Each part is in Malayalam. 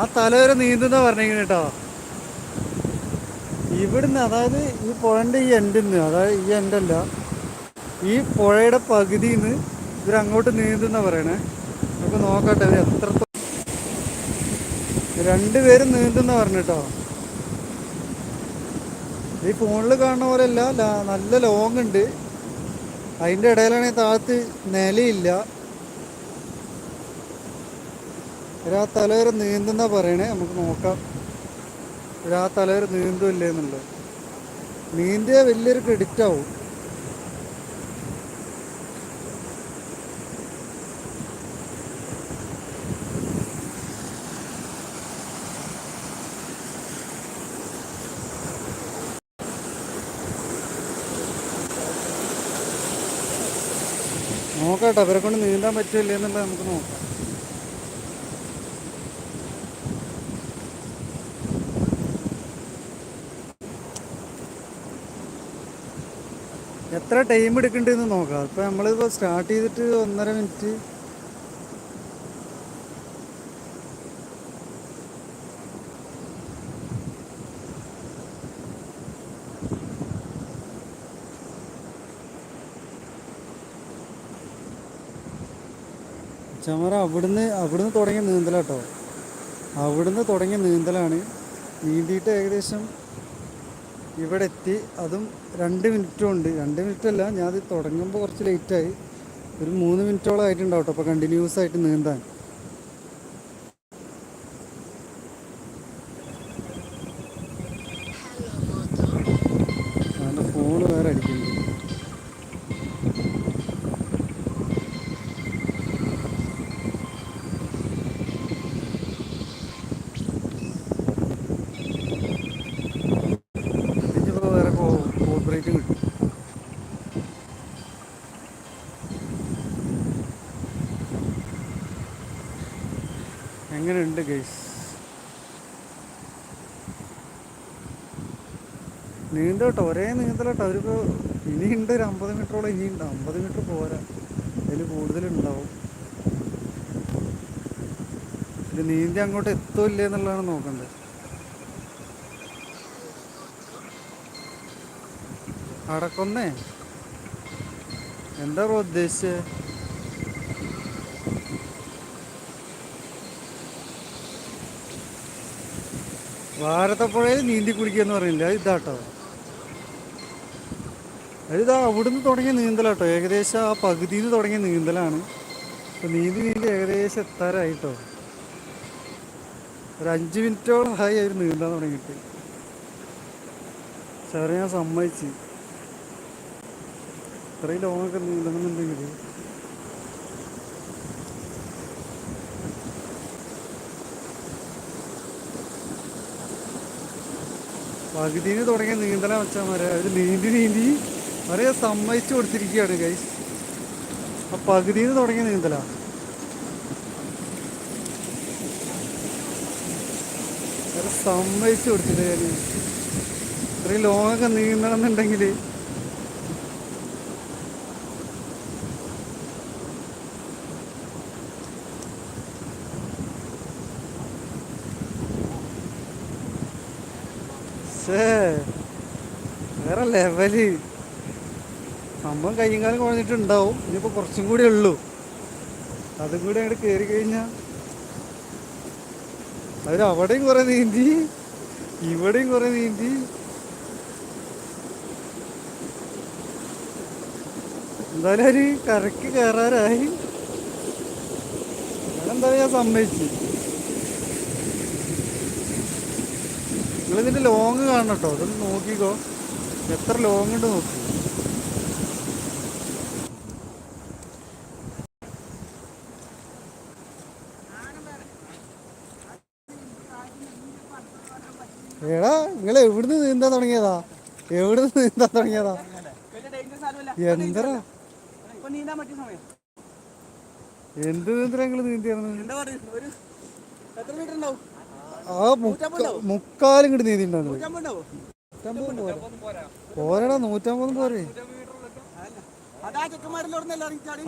ആ തല വരെ നീന്തുന്ന പറഞ്ഞിരിക്കുന്നു കേട്ടോ ഇവിടുന്ന് അതായത് ഈ പുഴന്റെ ഈ എൻഡിൽ നിന്ന് അതായത് ഈ എൻഡല്ല ഈ പുഴയുടെ പകുതിയിൽ നിന്ന് ഇവരങ്ങോട്ട് നീന്തുന്ന പറയണേ. നമുക്ക് നോക്കട്ടെ അവർ എത്രത്തോളം രണ്ടുപേരും നീന്തുന്ന പറഞ്ഞിട്ടോ ഈ ഫോണിൽ കാണുന്ന പോലെ അല്ല നല്ല ലോങ് ഉണ്ട്. അതിന്റെ ഇടയിലാണെങ്കിൽ താഴത്ത് നിലയില്ല. ഒരാ തലവരെ നീന്തുന്ന പറയണേ? നമുക്ക് നോക്കാം. ഒരാ തലവരെ നീന്തുമില്ലേ എന്നുള്ളത്. നീന്തിയ വലിയൊരു ക്രെഡിറ്റ് ആവും. നോക്കട്ടെ. അവരെ കൊണ്ട് നീന്താൻ പറ്റില്ലേ എന്നുള്ളത് നമുക്ക് നോക്കാം. എത്ര ടൈം എടുക്കണ്ടെന്ന് നോക്കാം. ഇപ്പം നമ്മളിപ്പോൾ സ്റ്റാർട്ട് ചെയ്തിട്ട് ഒന്നര മിനിറ്റ് ചമറ അവിടുന്ന് അവിടുന്ന് തുടങ്ങിയ നീന്തലാട്ടോ. അവിടുന്ന് തുടങ്ങിയ നീന്തലാണ്. നീന്തിയിട്ട് ഏകദേശം ഇവിടെ എത്തി അതും രണ്ട് മിനിറ്റും ഉണ്ട്. രണ്ട് മിനിറ്റ് അല്ല ഞാൻ അത് തുടങ്ങുമ്പോൾ കുറച്ച് ലേറ്റായി ഒരു മൂന്ന് മിനിറ്റോളം ആയിട്ടുണ്ടാവും കേട്ടോ അപ്പോൾ കണ്ടിന്യൂസ് ആയിട്ട് നീന്താൻ. ഫോൺ വേറെ അടിക്കുന്നുണ്ട് ഇതിപ്പോൾ വേറെ കോപ്പറേറ്റ് കിട്ടും എങ്ങനെയുണ്ട് ഗൈസ് നീന്തോട്ടോ ഒരേ നീന്തലോട്ടോ ഇനി ഇനിയുണ്ട് ഒരു അമ്പത് മീറ്ററോളം ഉണ്ട് അമ്പത് മീറ്റർ പോരാ. അതിൽ കൂടുതലുണ്ടാവും. ഇത് നീന്തി അങ്ങോട്ട് എത്തുമില്ലേ എന്നുള്ളതാണ് നോക്കേണ്ടത് അടക്കൊന്നേ. എന്താ ഉദ്ദേശിച്ചത് ഭാരതപ്പുഴയിൽ നീന്തി കുളിക്കുക എന്ന് പറയില്ല ഇതാട്ടോ. അതിതാ അവിടുന്ന് തുടങ്ങിയ നീന്തലാട്ടോ. ഏകദേശം ആ പകുതിയിൽ തുടങ്ങിയ നീന്തലാണ്. അപ്പോൾ നീന്തി നീന്തി ഏകദേശം എത്താറായിട്ടോ. ഒരു അഞ്ച് മിനിറ്റോളം ആയി അവർ നീന്താൻ തുടങ്ങിയിട്ട്. സാറേ ഞാൻ സമ്മതിച്ച്. ഇത്രയും ലോങ്ങൊക്കെ നീന്തണമെന്നുണ്ടെങ്കിൽ പകുതിയിൽ തുടങ്ങിയ നീന്തല മതി അവർ നീന്തി നീന്തി അവരെ സമ്മതിച്ചു കൊടുത്തിരിക്കുകയാണ് ഗൈസ് ആ പകുതിയിൽ തുടങ്ങിയ നീന്തല. സമ്മതിച്ചു കൊടുത്തില്ല ഞാൻ ഇത്രയും ലോങ്ങൊക്കെ നീന്തണം എന്നുണ്ടെങ്കിൽ വേറെ ലെവൽ സംഭവം കയ്യും കാലം കുഴഞ്ഞിട്ടുണ്ടാവും ഇനിയിപ്പോൾ കുറച്ചും കൂടി ഉള്ളൂ. അതും കൂടി അങ്ങോട്ട് കയറി കഴിഞ്ഞാൽ അവർ അവിടെയും കുറേ നീന്തി ഇവിടെയും കുറേ നീന്തി. എന്തായാലും ഒരു കരക്ക് കയറാറായി. എന്തായാലും ഞാൻ സമ്മതിച്ചു. നിങ്ങളിതിന്റെ ലോങ് കാണണം കേട്ടോ അതൊന്ന് നോക്കിക്കോ. എത്ര ലോങ് ഉണ്ട് നോക്കി. എടാ നിങ്ങൾ എവിടുന്ന് നീന്താൻ തുടങ്ങിയതാ? എവിടുന്ന് നീന്താൻ തുടങ്ങിയതാ? എന്തരാ എന്ത് നീന്തരാ നിങ്ങൾ നീന്തിയായിരുന്നു എത്ര മീറ്റർ ഉണ്ടാവും? ആ മുക്ക മുക്കാലും ഇങ്ങോട്ട് പോരാ. പോരടാ നൂറ്റമ്പതും പോരെ.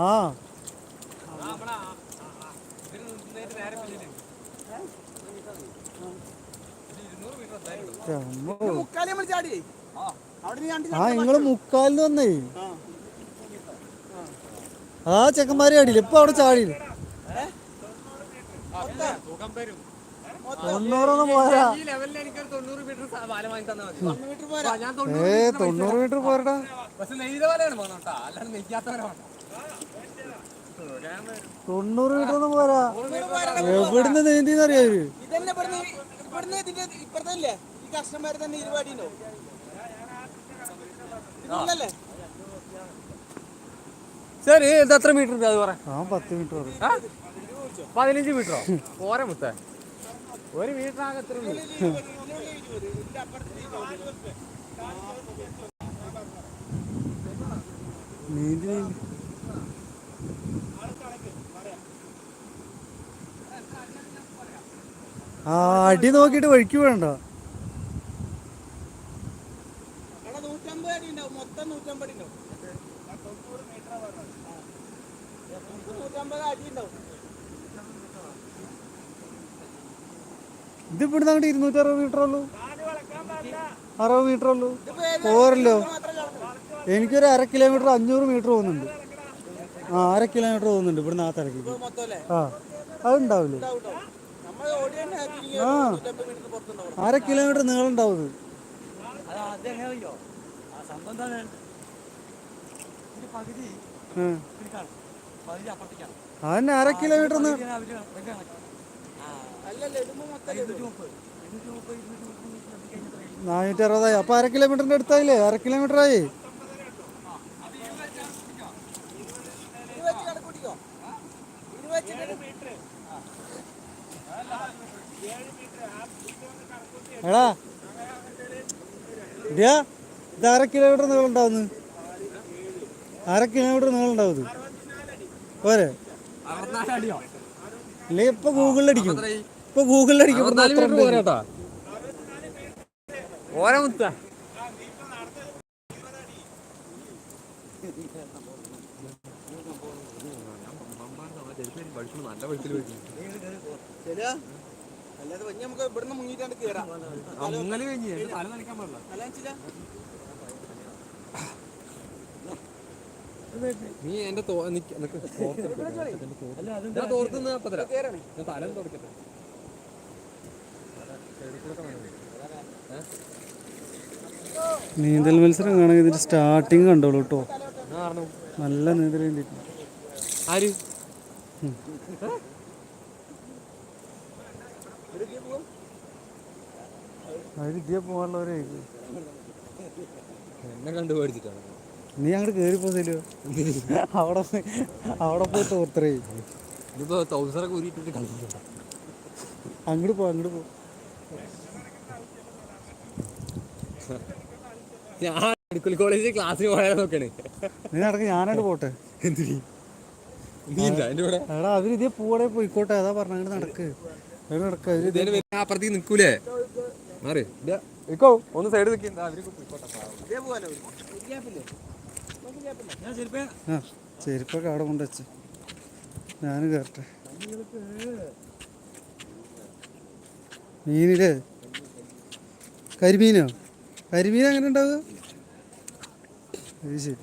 ആ. അമ്മോ. മുക്കാലി നമ്മൾ ചാടി അവിടെ രണ്ട് ആ നിങ്ങൾ മുക്കാലിന് വന്നേ. ആ. ആ. ചെക്കന്മാരെ ചാടിയില്ല? ഇപ്പൊ അവിടെ ചാടിയില്ല? തൊണ്ണൂറൊന്നും പോരാ. ലെവലിൽ എനിക്കൊരു തൊണ്ണൂറ് മീറ്റർ പാലം വാങ്ങി തന്നാൽ മതി. പത്ത് മീറ്റർ പോരാ. ഞാൻ ഏ തൊണ്ണൂറ് മീറ്റർ പോരടാ. തൊണ്ണൂറ് മീറ്റർ ഒന്നും പോരാ. എവിടുന്ന് നീന്തിന്ന് അറിയാ കസ്റ്റമർ തന്നെ ശരി ഇത് എത്ര മീറ്റർ ഉണ്ട്? അത് പറ. ആ പത്ത് മീറ്റർ ആ? പതിനഞ്ച് മീറ്ററോ പോരാ മുത്തേ. ഒരു എത്ര ഉണ്ട് നീന്തി നീന്തി. ആ അടി നോക്കിയിട്ട് വഴിക്ക് വേണ്ട നൂറ്റമ്പത് അടി ഉണ്ടാവും മൊത്തം നൂറ്റമ്പത് ഉണ്ടാവും നൂറ്റമ്പത് അടി ഉണ്ടാവും ഇത് ഇവിടുന്ന് അങ്ങോട്ട് ഇരുന്നൂറ്റി അറുപത് മീറ്റർ ഉള്ളൂ. അറുപത് മീറ്റർ ഉള്ളൂ. പോരല്ലോ. എനിക്കൊരു അര കിലോമീറ്റർ അഞ്ഞൂറ് മീറ്റർ പോകുന്നുണ്ട്. ആ അര കിലോമീറ്റർ പോകുന്നുണ്ട് ഇവിടുന്ന് ആ തിരക്ക് മൊത്തം അല്ലേ ആ അതുണ്ടാവില്ലേ? ആ അര കിലോമീറ്റർ നീളം ഉണ്ടാവും. അതന്നെ അര കിലോമീറ്റർ നാനൂറ്റി അറുപതായി അപ്പൊ അര കിലോമീറ്ററിന്റെ അടുത്തായില്ലേ? അര കിലോമീറ്റർ ആയി എടാ. ഇടിയാ. ഇത് അര കിലോമീറ്റർ നീളം ഉണ്ടാവുന്നു അര കിലോമീറ്റർ നീളം ഉണ്ടാവുന്നു പോരെ ഇല്ലേ ഇപ്പൊ ഗൂഗിളിൽ അടിക്കും ഇപ്പൊ ഗൂഗിളിൽ അടിക്കും ഓരോ മുത്ത നല്ല വെളുത്തിൽ ശരിയാ അല്ലാതെ വഞ്ഞി നമുക്ക് ഇവിടുന്ന് മുങ്ങിയിട്ടാണ്ട് കേറാം മുങ്ങൽ കഴിഞ്ഞ് തല നനയ്ക്കാൻ പാടില്ല. അല്ല നീ എന്റെ തോ നിക്ക് നിക്ക് ഞാൻ തോർത്ത് നിന്നാ അപ്പൊ തരാം കേറാണ് ഞാൻ തല തുടക്കട്ടെ നീന്തൽ മത്സരം കാണാൻ ഇതിന്റെ സ്റ്റാർട്ടിങ് കണ്ടോളൂ കേട്ടോ നല്ല നീന്തൽ ആര്? നീ അങ്ങോട്ട് കേറി പോസല്ലോ അവിടെ പോയി- അവിടെ പോയി തോർത്തറേ ഇതിപ്പോ തൗസറൊക്കെ അങ്ങോട്ട് പോ അങ്ങോട്ട് പോ. ഞാൻ മെഡിക്കൽ കോളേജിൽ ക്ലാസ്സിന് പോയാലും നോക്കണേ നീ നടക്ക് ഞാനായിട്ട് പോട്ടെ? എന്തിനീ? നീ എന്താ എന്റെ കൂടെ? എടാ അവർ ഇതേ പൂടെ പോയിക്കോട്ടെ. അതാ പറഞ്ഞ അങ്ങോട്ട് നടക്ക്. അവർ നടക്ക. അവർ ഇതേനെ വരുന്ന അപ്പുറത്തേക്ക് നിക്കൂലേ മാറി. നിക്കോ? ഒന്ന് സൈഡ് അവർ പോയിക്കോട്ടെ. ചെരുപ്പൊക്കെ അവിടെ കൊണ്ടുവച്ച് ഞാൻ കയറട്ടെ മീനില്ലേ കരിമീനോ? കരിമീൻ എങ്ങനെ ഉണ്ടാവുക? അത് ശരി.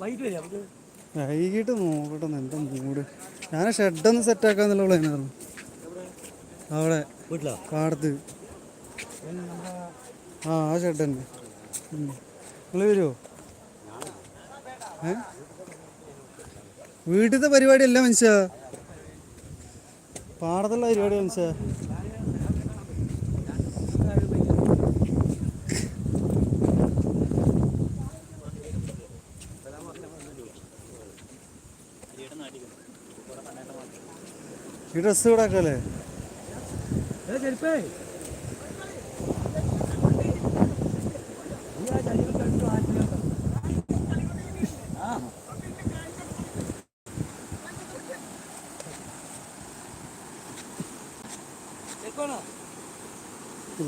വൈകിട്ട് നോക്കട്ടെ എന്താ മൂട്. ഞാൻ ഷെഡൊന്ന് സെറ്റാക്കാന്നുള്ള പ്ലാനായിരുന്നു അവിടെ പാടത്ത് ആ ആ ഷെഡ് തന്നെ. നിങ്ങൾ വരുമോ ഏ? വീട്ടിലത്തെ പരിപാടി അല്ല മനുഷ്യ. പാടത്തുള്ള പരിപാടി സാർ. ഈ ഡ്രസ്സ് ഇവിടെ ആക്കല്ലേ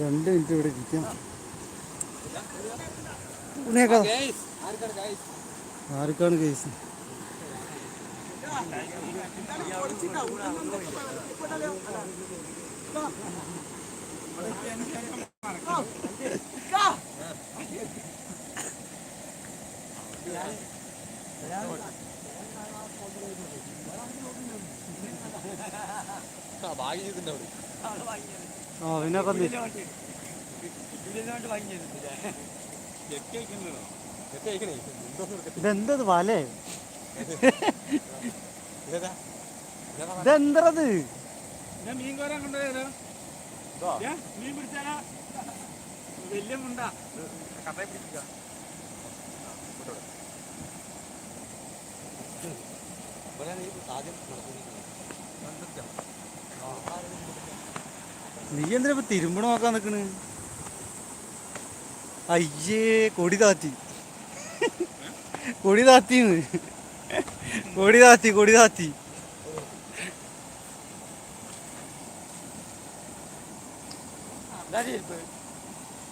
രണ്ട് മിനിറ്റ് ഇവിടെ ഇരിക്കാം. ആർക്കാണ് കേസ് ഭാഗ്യത്തിന്റെ അവിടെ. ആ പിന്നെ ഇതെന്തത് വലേ ഇതെന്തത് മീൻ കോരാൻ കൊണ്ടുപോയാലോ ഇതോ? മീൻ പിടിച്ചാലാ വലിയ മുണ്ട കട്ടയെ പിടിക്കാം ആദ്യം നീ എന്തിനാ ഇപ്പൊ തിരുമ്പണ നോക്കാൻ നിക്കണ്? അയ്യേ കൊടി താത്തി. കൊടി താത്തിന്ന്. കൊടി താത്തി കൊടി താത്തി.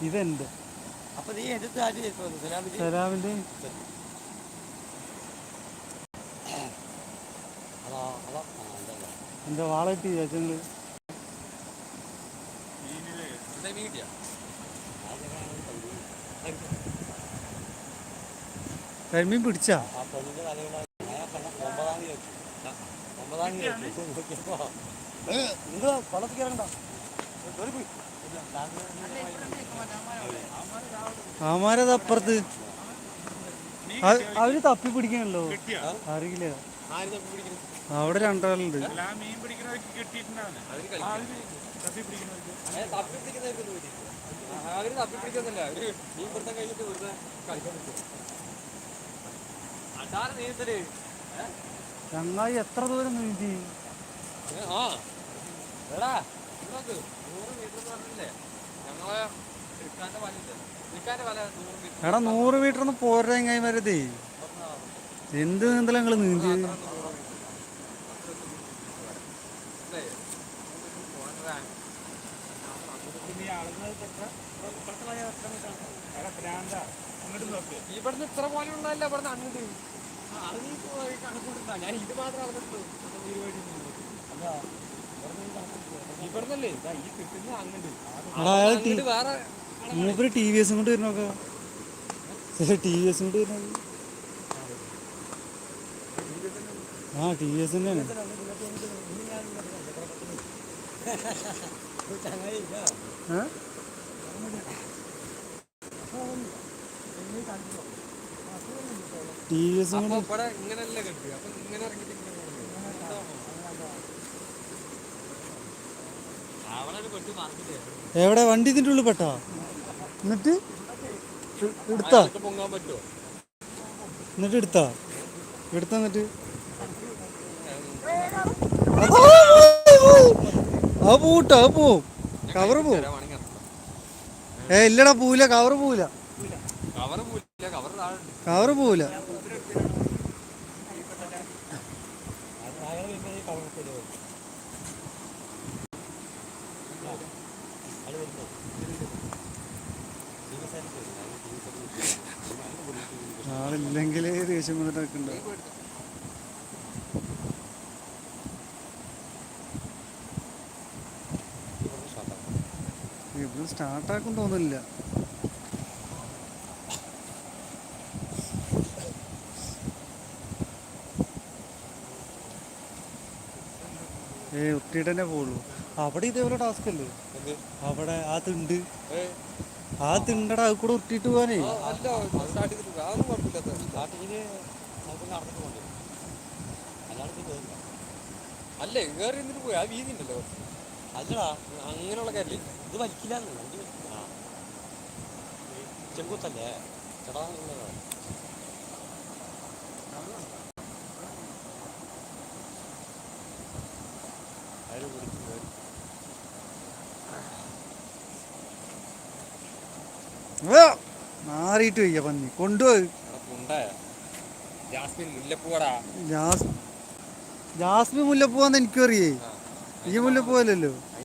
ഇതെന്ത്? സലാമിന്റെ എന്താ വാള കിട്ടി ചേച്ചങ്ങൾ എന്താ മീൻ കിട്ടിയാ കരിമീൻ പിടിച്ചാ? ആമാരത് അപ്പുറത്ത് അവ- അവർ തപ്പി പിടിക്കണല്ലോ. അറിയില്ല. അവിടെ രണ്ടാളുണ്ട്. അവർ തപ്പി പിടിക്കുന്നില്ല അവർ മീൻ പിടുത്തം കഴിഞ്ഞിട്ട് വെറുതെ കളിക്കാൻ പറ്റും? ചങ്ങായി എത്ര ദൂരം നീന്തി? ആ. എടാ ഇങ്ങോട്ട് നൂറ് മീറ്റർ എന്ന് പറഞ്ഞില്ലേ? ഞങ്ങളെ വല നൂറ് മീറ്റർ. എടാ നൂറ് മീറ്റർ ഒന്ന് പോരാ ചങ്ങായിമാരതേ എന്ത് നീന്തല നിങ്ങൾ നീന്തി ഇവിടുന്ന് ഇത്ര പോലെ ഉണ്ടല്ലോ ഇവിടുന്ന് അങ്ങോട്ട് മൂപ്പര് ടി വി എസും കൊണ്ട് വരുന്നോക്ക ടി വി എസും കൊണ്ട് വരുന്നത് ആ ടി വി എസ് തന്നെയാണ്. ഏ? ടി വി എസും എവിടെ? വണ്ടി ഇതിന്റെ ഉള്ളിൽ പെട്ടോ? എന്നിട്ട്? എടുത്താ? എന്നിട്ട് എടുത്താ? എടുത്താ എന്നിട്ട്? ആ പൂട്ട? ആ പോവും കവറ് പോവും ഏ ഇല്ലടാ പോവില്ല കവറ് പോവില്ല. കവറ് പോവില്ല. വന്നിട്ട് നിൽക്കണ്ട ഇവിടെ സ്റ്റാർട്ടാക്കും തോന്നുന്നില്ല. ഏ ഒത്തിയിട്ട് തന്നെ പോകുള്ളൂ അവിടെ ഇതേപോലെ ടാസ്ക് അല്ലേ? അവിടെ ആ തിണ്ട്. ആ തിണ്ടടാ കൂടെ ഒട്ടിയിട്ട് പോകാനേ ആ, സ്റ്റാർട്ടിങ്ങിന് നമുക്ക് അതൊന്നും കുഴപ്പമില്ലാത്ത സ്റ്റാർട്ടിങ്ങിന് അല്ലേ കയറി എന്നിട്ട് പോയി? ആ വീതി ഉണ്ടല്ലോ. അല്ലടാ അങ്ങനെയുള്ള കാര്യമില്ല. ഇത് വലിക്കില്ല ചെങ്കൂത്തല്ലേ ചേട്ടാ ആ, മാറിയിട്ട് വയ്യ പന്നി. കൊണ്ടുപോയി. ജാസ്മിൻ മുല്ലപ്പൂവാന്ന് എനിക്കറിയേ ഈ മുല്ലപ്പൂവല്ലല്ലോ.